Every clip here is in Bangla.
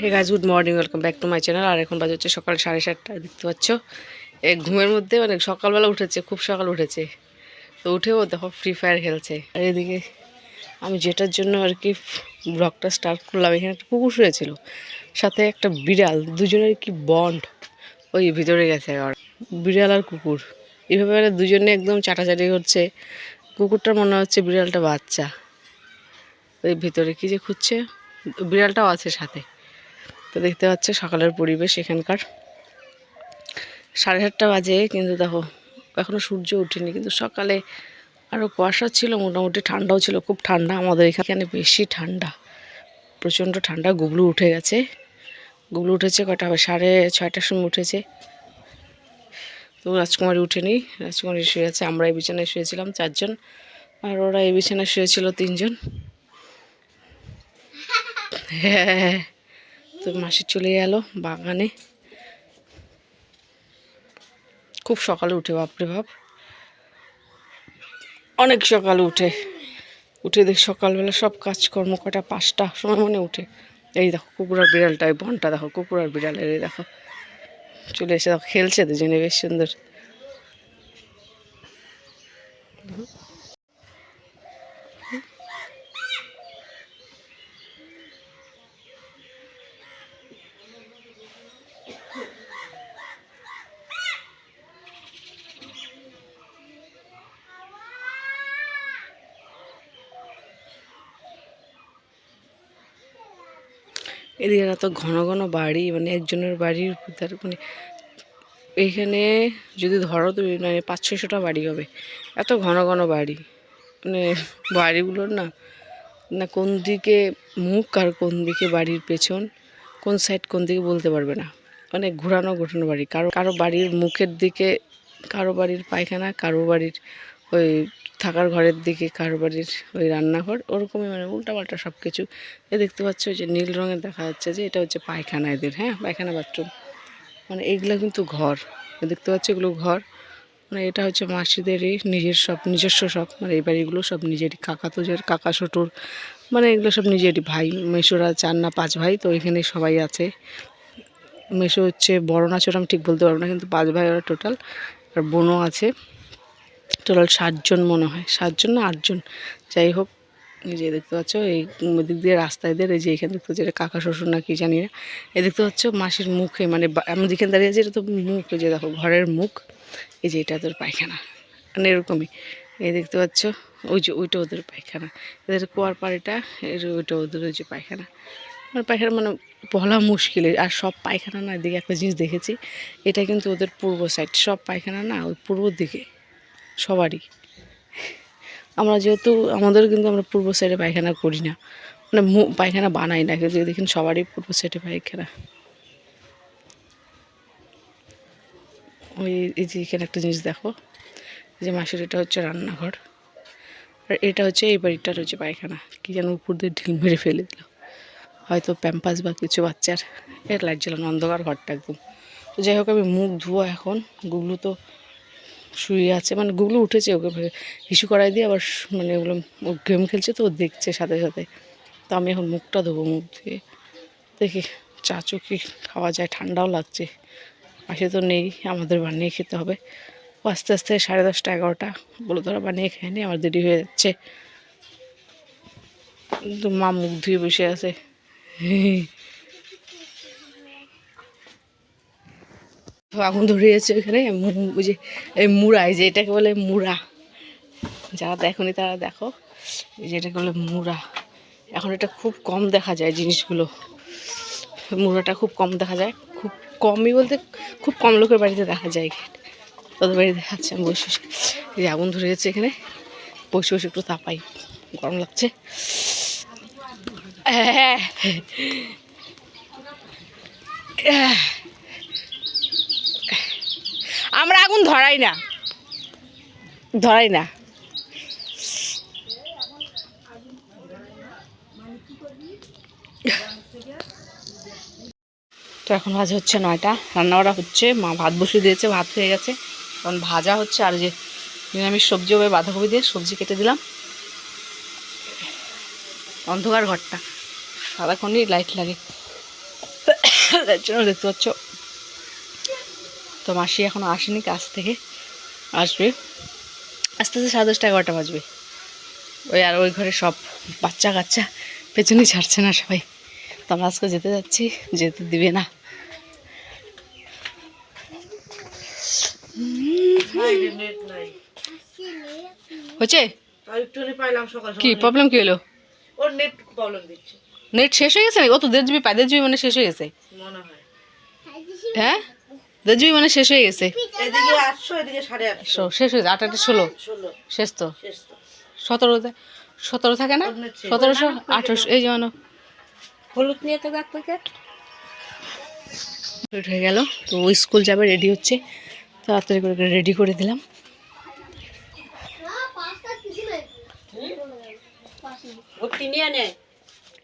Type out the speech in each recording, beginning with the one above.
Hey guys good morning welcome back to my channel আর এখন বাজে হচ্ছে সকাল সাড়ে সাতটা দেখতে পাচ্ছ? এই ঘুমের মধ্যে মানে সকালবেলা উঠেছে, খুব সকাল উঠেছে। তো উঠেও দেখো ফ্রি ফায়ার খেলছে। আর এদিকে আমি যেটার জন্য আর কি ব্লগটা স্টার্ট করলাম, এখানে একটা কুকুর শুয়েছিল। সাথে একটা বিড়াল, দুজনের কি বন্ড ওই ভিতরে গেছে আর বিড়াল আর কুকুর। এভাবে মানে দুজনে একদম চাটাচাটি করছে কুকুরটার মনে হচ্ছে বিড়ালটা বাচ্চা। ওই ভিতরে কি যে খুঁজছে? বিড়ালটাও আছে সাথে। তো দেখতে পাচ্ছ সকালের পরিবেশ এখানকার। সাড়ে সাতটা বাজে, কিন্তু দেখো এখনও সূর্য ওঠেনি, কিন্তু সকালে আরও কুয়াশা ছিল, মোটামুটি ঠান্ডাও ছিল, খুব ঠান্ডা। আমাদের এখানে বেশি ঠান্ডা, প্রচণ্ড ঠান্ডা, গুবলু উঠে গেছে। গুবলু উঠেছে কটা, সাড়ে ছয়টার সময় উঠেছে। তো রাজকুমারী উঠেনি, রাজকুমারী শুয়ে আছে, আমরা এই বিছানায় শুয়েছিলাম চারজন, আর ওরা এই বিছানায় শুয়েছিল তিনজন। হ্যাঁ তো মাসি চলে গেল বাগানে। খুব সকালে উঠে, বাপরে বাপ। অনেক সকালে উঠে। উঠে দেখ সকালবেলা সব কাজকর্ম কটা পাঁচটা সময় মনে উঠে। এই দেখো, কুকুরার বিড়ালটা, এই বনটা দেখো, কুকুরার বিড়ালের, এই দেখো। চলে এসে দেখো, খেলছে দুজনে, বেশ সুন্দর। এদিকে এত ঘন ঘন বাড়ি মানে একজনের বাড়ির তার মানে এইখানে যদি ধরো তুমি মানে পাঁচ ছশোটা বাড়ি হবে, এত ঘন ঘন বাড়ি মানে বাড়িগুলোর না না কোন দিকে মুখ আর কোন দিকে বাড়ির পেছন, কোন সাইড কোন দিকে বলতে পারবে না মানে ঘোরানো ঘোরানো বাড়ি, কারও কারও বাড়ির মুখের দিকে, কারও বাড়ির পায়খানা, কারও বাড়ির ওই থাকার ঘরের দিকে, কারও বাড়ির ওই রান্নাঘর, ওরকমই মানে উল্টাপাল্টা সব কিছু এ দেখতে পাচ্ছ ওই যে নীল রঙের দেখা যাচ্ছে যে এটা হচ্ছে পায়খানা এদের হ্যাঁ? পায়খানা বাথরুম মানে এগুলো কিন্তু ঘর। দেখতে পাচ্ছ এগুলো ঘর। মানে এটা হচ্ছে মাসিদেরই নিজের সব, নিজস্ব সব। মানে এই বাড়িগুলো সব নিজেরই, কাকা তোজের কাকা ছোটোর মানে এগুলো সব নিজেরই ভাই, মেশোরা চার না পাঁচ ভাই, তো এখানে সবাই আছে। মেশো হচ্ছে বড় না, ছোট আমি ঠিক বলতে পারব না, কিন্তু পাঁচ ভাই ওরা টোটাল আর বোনও আছে। টোটাল সাতজন মনে হয়, সাতজন না আটজন। যাই হোক, এই যে দেখতে পাচ্ছ, এই দিক দিয়ে রাস্তায় দিয়ে এই যে এখানে দেখতে পাচ্ছ, এটা কাকা, শ্বশুর না কি জানি না। এই দেখতে পাচ্ছ, মাসির মুখে মানে আমি যেখানে দাঁড়িয়ে আছি, এটা তো মুখ যে দেখো, ঘরের মুখ, এই যে এটা তোর পায়খানা মানে এরকমই। এই দেখতে পাচ্ছ, ওই যে ওইটা ওদের পায়খানা, এদের কুয়ার পাড়িটা, এর ওইটা ওদের ওই যে পায়খানা। মানে পায়খানা মানে বলা মুশকিল, আর সব পায়খানা না, এদিকে একটা জিনিস দেখেছি, এটা কিন্তু ওদের পূর্ব সাইড সব পায়খানা না, ওই পূর্ব দিকে। সবারই। আমরা যেহেতু আমাদের কিন্তু আমরা পূর্ব সাইডে পায়খানা করি না। মানে পায়খানা বানাই না, কিন্তু দেখুন সবারই পূর্ব সাইডে পায়খানা। ওই, এই যে এখানে একটা জিনিস দেখো যে মাসির এটা হচ্ছে রান্নাঘর। আর এটা হচ্ছে, এই বাড়িটার হচ্ছে পায়খানা। কি যেন উপর দিয়ে ঢিল মেরে ফেলে দিল। হয়তো প্যাম্পাস বা কিছু বাচ্চার, এর লাইট জ্বালানো অন্ধকার ঘরটা একদম। তো যাই হোক, আমি মুখ ধোয়া এখন। গুগলু তো শুয়ে আছে। মানে গুগলু উঠেছে ওকে হিসু করাই দিয়ে আবার মানে ওগুলো ও গেম খেলছে তো ও দেখছে সাথে সাথে। তো আমি এখন মুখটা ধোবো মুখ দিয়ে। দেখি চাচু কি খাওয়া যায়, ঠান্ডাও লাগছে। পাশে তো নেই, আমাদের বানিয়ে খেতে হবে। ও আস্তে আস্তে সাড়ে দশটা, এগারোটা বলে ধরা বানিয়ে খেয়ে নি, আমার দেরি হয়ে যাচ্ছে। কিন্তু মা মুখ ধুয়ে বসে আছে। আগুন ধরিয়েছে ওখানে, মু- ওই যে, এই মুড়া, এই যে এটাকে বলে মুড়া। যারা দেখনি তারা, দেখো, এই যে এটাকে বলে মুড়া। এখন এটা খুব কম দেখা যায় জিনিসগুলো। মুড়াটা খুব কম দেখা যায়, খুব কমই বলতে খুব কম লোকের বাড়িতে দেখা যায়। তোদের বাড়িতে দেখাচ্ছে, আমি বসে বসে, এই আগুন ধরিয়েছে এখানে। বসে বসে একটু তাপাই, গরম লাগছে। হ্যাঁ। আমরা আগুন ধরাই না। ধরাই না। তো এখন ভাজা হচ্ছে নয়টা, রান্নাবাড়া হচ্ছে, মা ভাত বসিয়ে দিয়েছে, ভাত হয়ে গেছে। এখন ভাজা হচ্ছে, আর যে নিরামিষ সবজি হবে, বাঁধাকপি দিয়ে সবজি কেটে দিলাম। অন্ধকার ঘরটা। সারাক্ষণই লাইট লাগে। তার জন্য দেখতে পাচ্ছ তো মাসি এখনও আসেনি কাজ থেকে। আসবে। আস্তে আস্তে সাড়ে দশটা এগারোটা বাজবে। ওই আর ওই ঘরে সব বাচ্চা কাচ্চা পেছনেই ছাড়ছে না সবাই। তো আমরা আজকে যেতে যাচ্ছি যেতে দিবে না। হচ্ছে? কি প্রবলেম কি হলো? ওর নেট প্রবলেম দিচ্ছে নেট শেষ হয়ে গেছে ও তো দেড় জিবি পায় দেড় জিবি মানে শেষ হয়ে গেছে। মনে হয়। হ্যাঁ? জিবি মানে শেষ হয়ে গেছে। শেষ হয়ে যায় আট আটটা ষোলো। শেষ তো? সতেরো সতেরো থাকে না। সতেরোশো আঠারোশো এই যেমন হলুদ নিয়ে তো থেকে হয়ে গেল তো স্কুল যাবে রেডি হচ্ছে। তাড়াতাড়ি করে রেডি করে দিলাম।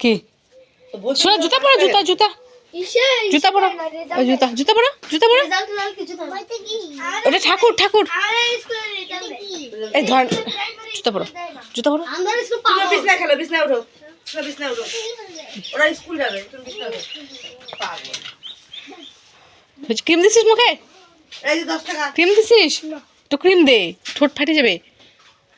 কি? শোনা জুতা পরো জুতা জুতা। জুতা পরো। ওই জুতা জুতা পরো জুতা পরো। ওটা ঠাকুর ঠাকুর। এই ধর জুতা পরো জুতা পরো। বিছনা খেলো বিছনা উঠো বিছনা উঠো। ওরা স্কুল যাবে তুমি বিছনা ক্রিম দিছিস মুখে? এই যে দশ টাকা। ক্রিম দিছিস? তো ক্রিম দে ঠোঁট ফাটে যাবে।